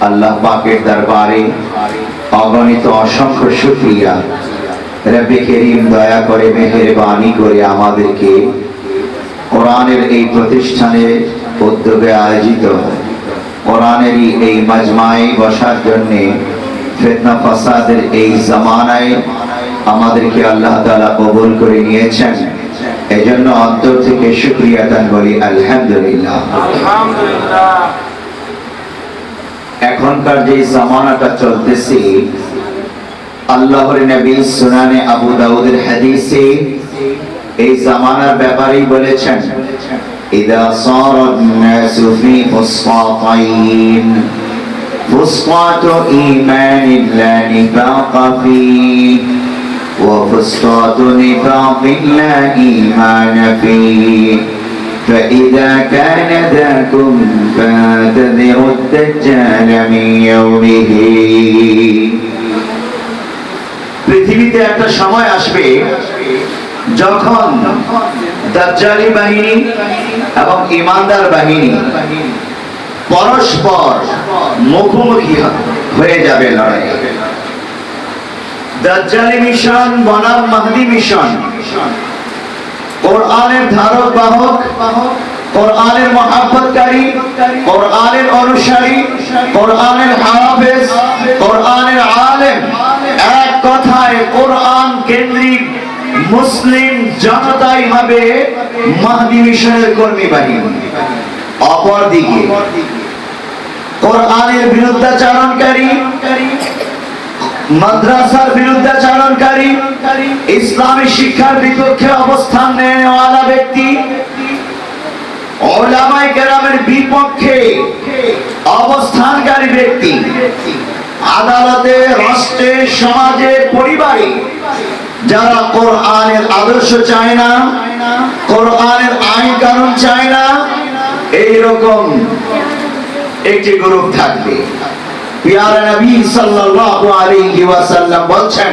আল্লাহ পাকের দরবারে অগণিত অসংখ্য শুক্রিয়া। রব্বে করিম দয়া করে মেহেরবানি করে আমাদেরকে কোরআনের এই প্রতিষ্ঠানে উদ্যোগে আয়োজিত, কোরআনেরই এই মাজমায় বসার জন্য ফেতনা ফাসাদের এই জামানায় আমাদেরকে আল্লাহ তাআলা কবুল করে নিয়েছেন। এজন্য অন্তর থেকে শুক্রিয়া দান বলি আলহামদুলিল্লাহ। আলহামদুলিল্লাহ। এখনকার যে জামানাটা চলতেছে, আল্লাহর নবী সুনানে আবু দাউদের হাদিসে এই জামানার ব্যাপারেই বলেছেন, ইদা সারাদ নাসু ফি ফুসফাতাইন। ফুসফাত ঈমানিন লা নিফাকা ফি ওয়া ফুসফাত নিফাকিন লা ঈমানা ফি فإذا كان ذاكم فاعتذروا الدجال من يومه পৃথিবীতে একটা সময় আসবে যখন দাজ্জালি বাহিনী এবং ইমানদার বাহিনী পরস্পর মুখোমুখি হয়ে যাবে লড়াই দাজ্জালি মিশন বনাম মাহদি মিশন কোরআনের ধারক বাহক, কোরআনের মহাব্বতকারী কোরআনের অনুসারী, কোরআনের হাফেজ, কোরআনের আলেম। এক কথায় কোরআন কেন্দ্রিক মুসলিম জনতাই হবে মাহদি মিশনের কর্মী বাহিনী অপরদিকে, কোরআনের বিরুদ্ধাচারণকারী, মাদ্রাসার বিরুদ্ধাচারণকারী ইসলামী শিক্ষার বিপক্ষে অবস্থান নেওয়ালা ব্যক্তি ওলামাই কেরামের বিপক্ষে অবস্থানকারী ব্যক্তি। আদালতে, রাষ্ট্রে, সমাজে, পরিবারে যারা কোরআনের আদর্শ চায় না, কোরআনের আইন কানুন চায় না, এইরকম একটি গ্রুপ থাকবে। পিয়ারা নবী সাল্লাল্লাহু আলাইহি ওয়াসাল্লাম বলছেন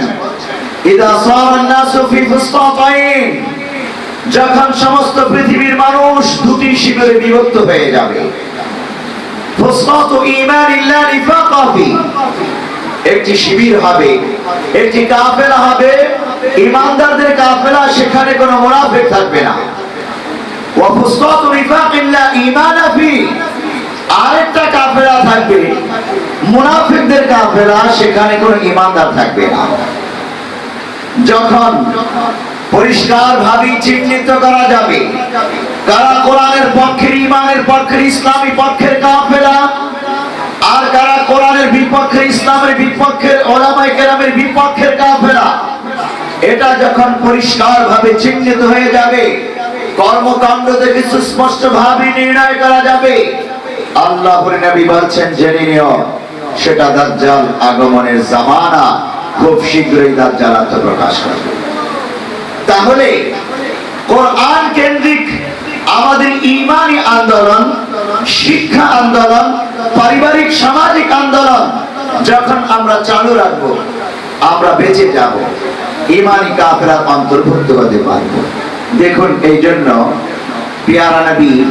যখন সমস্ত পৃথিবীর মানুষ দুটি শিবিরে বিভক্ত হয়ে যাবে। একটি শিবির হবে, একটি কাফেলা হবে। ইমানদারদের কাফেলা, সেখানে কোনো মুনাফিক থাকবে না। আরেকটা কাফেলা থাকবে, মুনাফিকদের কাফেলা, সেখানে কোনো ইমানদার থাকবে না। যখন পরিষ্কার ভাবে চিহ্নিত করা যাবে, কারা কোরআনের পক্ষের ইমানের পক্ষের ইসলামী পক্ষের কাফেলা, আর কারা কোরআনের বিপক্ষে, ইসলামের বিপক্ষের ওলামাই কেরামের বিপক্ষের কাফেলা, এটা যখন পরিষ্কার ভাবে চিহ্নিত হয়ে যাবে, কর্মকাণ্ড থেকে সুস্পষ্ট ভাবে নির্ণয় করা যাবে আল্লাহ নবী বলছেন, জেনে নিও, সেটা দাজ্জাল আগমনের জামানা। খুব শীঘ্রই তার দাজ্জাল আত্মপ্রকাশ করবে। তাহলে, কোরআন কেন্দ্রিক আমাদের ইমানি আন্দোলন, শিক্ষা আন্দোলন, পারিবারিক সামাজিক আন্দোলন যখন আমরা চালু রাখব, আমরা বেঁচে যাব। ইমানি কাফেরার অন্তর্ভুক্ত হতে পারব। দেখুন এই জন্য পিয়ারা নবী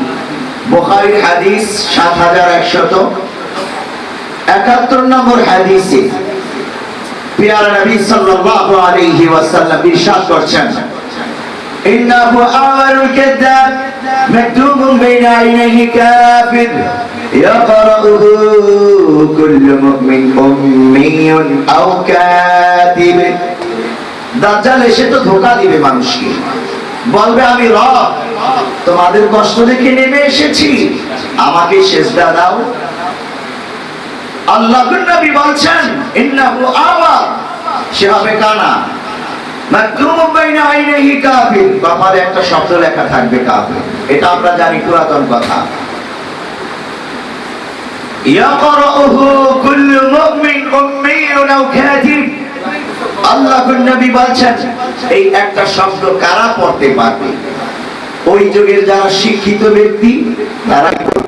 বুখারীর হাদিস সাত হাজার একশত একাত্তর নম্বর হাদিসে পিয়ারা নবী সাল্লাল্লাহু আলাইহি ওয়াসাল্লাম ইরশাদ করছেন إنه أول الكذاب مكتوب بين عينيه كافر يقرأه كل مؤمن أمي أو كاتب দাজ্জাল এসে তো ধোকা দিবে মানুষকে বলবে আমি রব তোমাদের কষ্ট দেখে নেমে এসেছি আমাকে সেজদা দাও নবী বলছেন, ইন্নাহু সে হবে কানা। একটা শব্দ লেখা থাকবে কাফির। এটা আমরা জানি পুরাতন কথা। নবী বলছেন, এই একটা শব্দ কারা পড়তে পারবে? ওই যুগের যারা শিক্ষিত ব্যক্তি, তারাই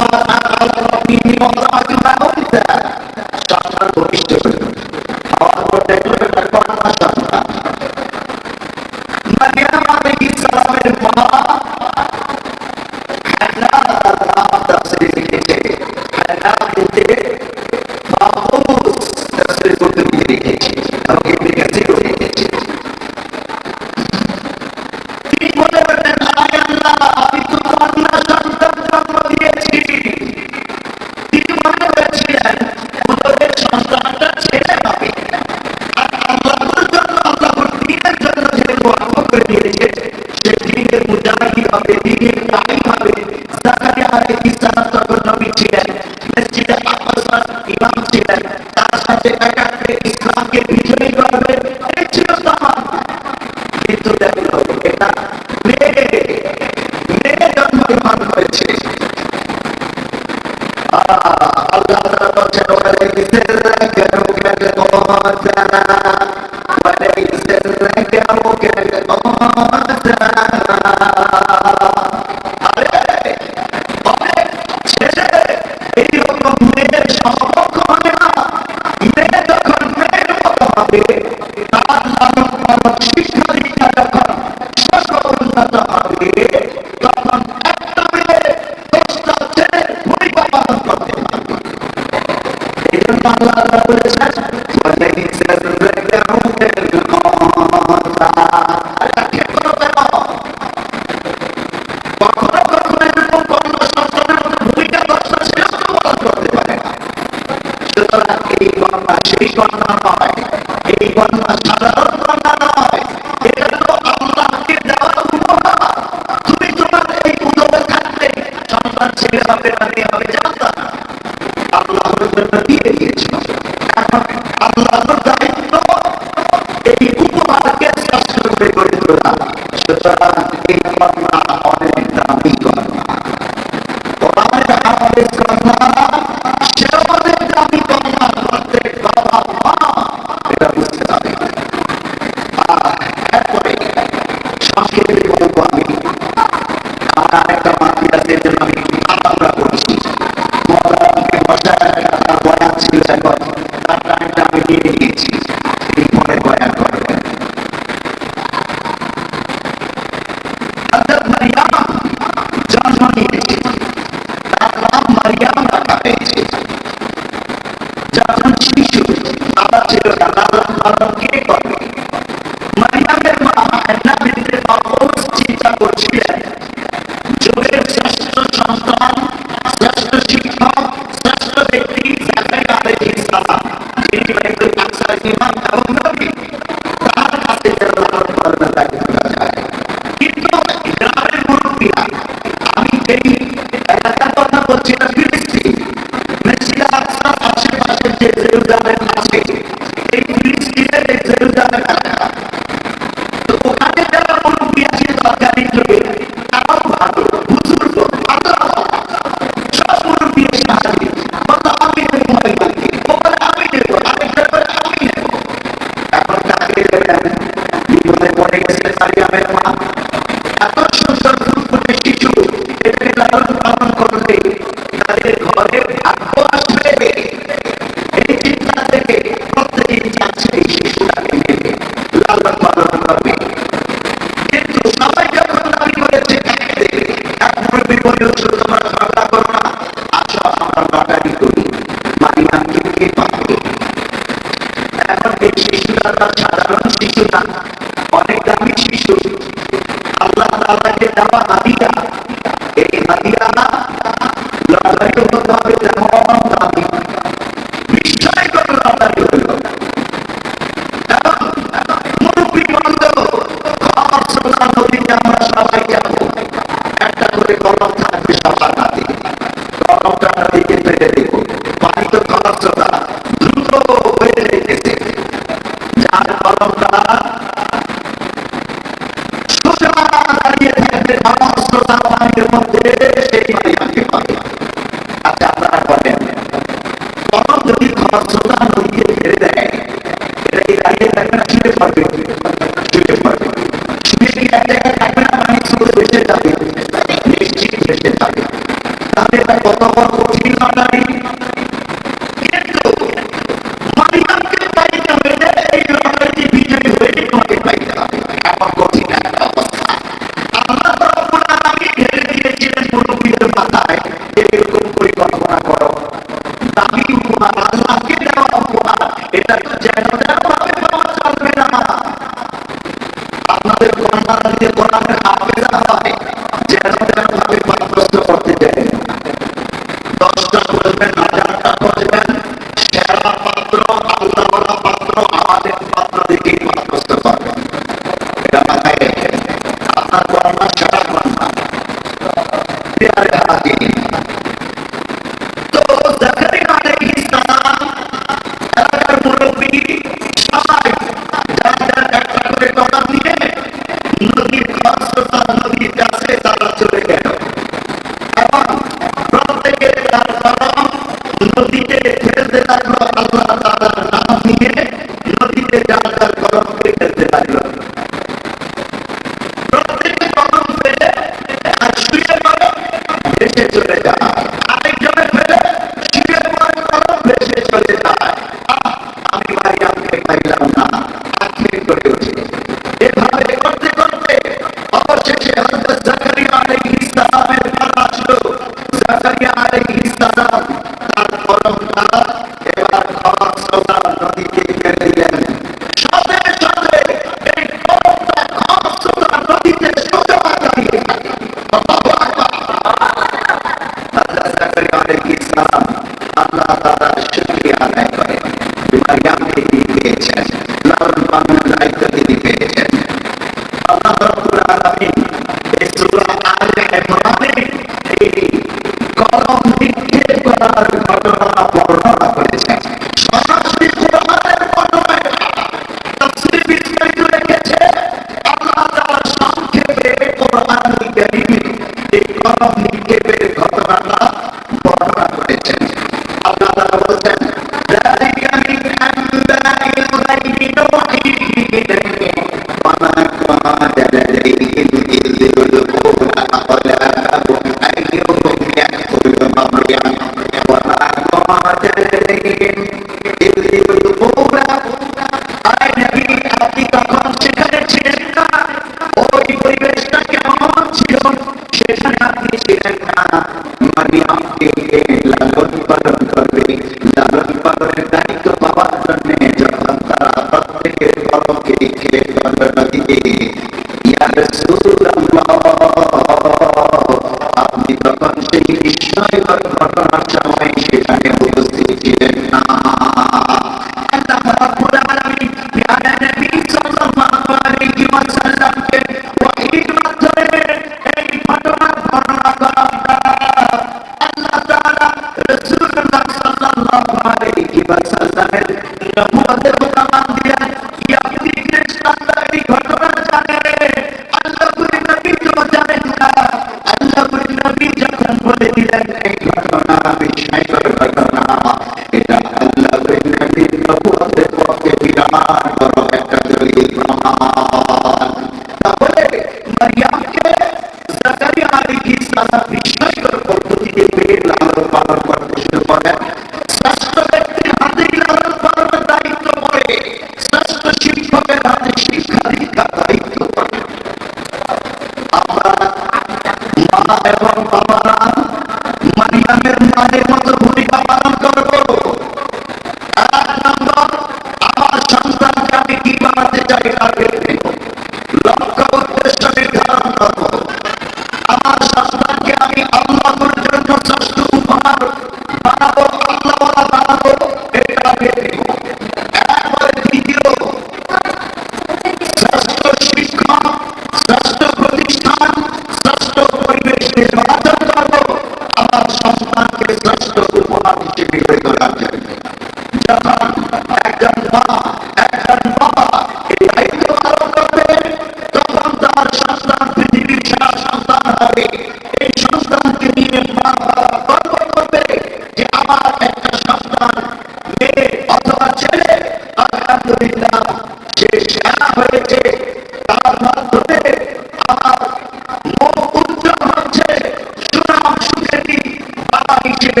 হিসেবে মা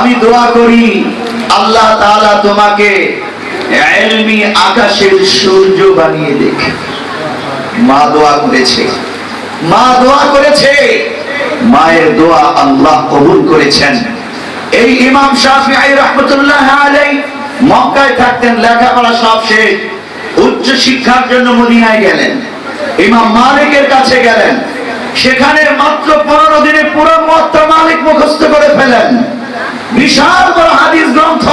আমি দোয়া করি, আল্লাহ তাআলা তোমাকে আকাশের সূর্য বানিয়ে দেখে। মা দোয়া করেছে। মা দোয়া করেছে। মায়ের দোয়া আল্লাহ কবুল করেছেন। এই ইমাম শাফিঈ রহমতুল্লাহ আলাই মক্কায় থাকতেন, লেখাপড়া সব শেষ। উচ্চ শিক্ষার জন্য মদিনায় গেলেন। ইমাম মালিকের কাছে গেলেন। সেখানে মাত্র পনেরো দিনে পুরো মত্তা মালিক মুখস্থ করে ফেলেন। বিশাল বড় হাদিস গ্রন্থ।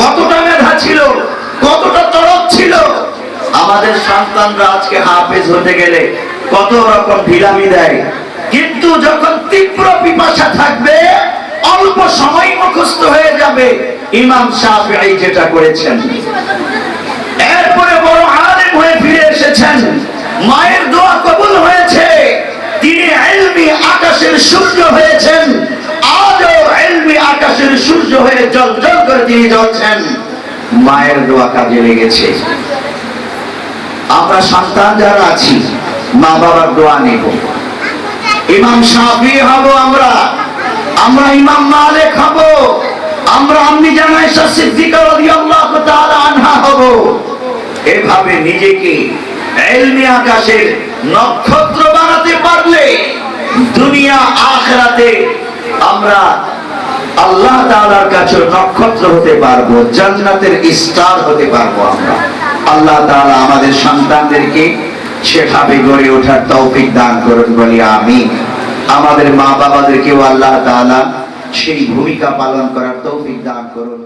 কতটা মেধা ছিল, কতটা তরফ ছিল। আমাদের সন্তানরা আজকে হাফেজ হতে গেলে কত রকম ঢিলামি দেয়। কিন্তু যখন তীব্র পিপাসা থাকবে, অল্প সময় মুখস্থ হয়ে যাবে। ইমাম শাফিঈ যেটা করেছেন। এরপরে বড় আলেম হয়ে ফিরে এসেছেন। মায়ের দোয়া কবুল হয়েছে। তিনি আকাশের সূর্য হয়েছেন আজও এলমি আকাশের সূর্য হয়ে জল করে মায়ের দোয়া কাজে লেগেছে। আমরা সন্তান যারা আছি মা বাবার দোয়া নেব। ইমাম শাফি হব আমরা। আমরা ইমাম আমরা তাআলা আনহা হব। এভাবে নিজেকে এলমি আকাশের নক্ষত্র বানাতে পারলে দুনিয়া, আখরাতে আমরা আল্লাহ তাআলার কাছে নক্ষত্র হতে পারব, জান্নাতের স্টার হতে পারব আমরা। আল্লাহ তাআলা আমাদের সন্তানদেরকে সেভাবে গড়ে ওঠার তৌফিক দান করুন, বলি আমি আমাদের মা বাবাদেরকেও আল্লাহ তাআলা সেই ভূমিকা পালন করার তৌফিক দান করুন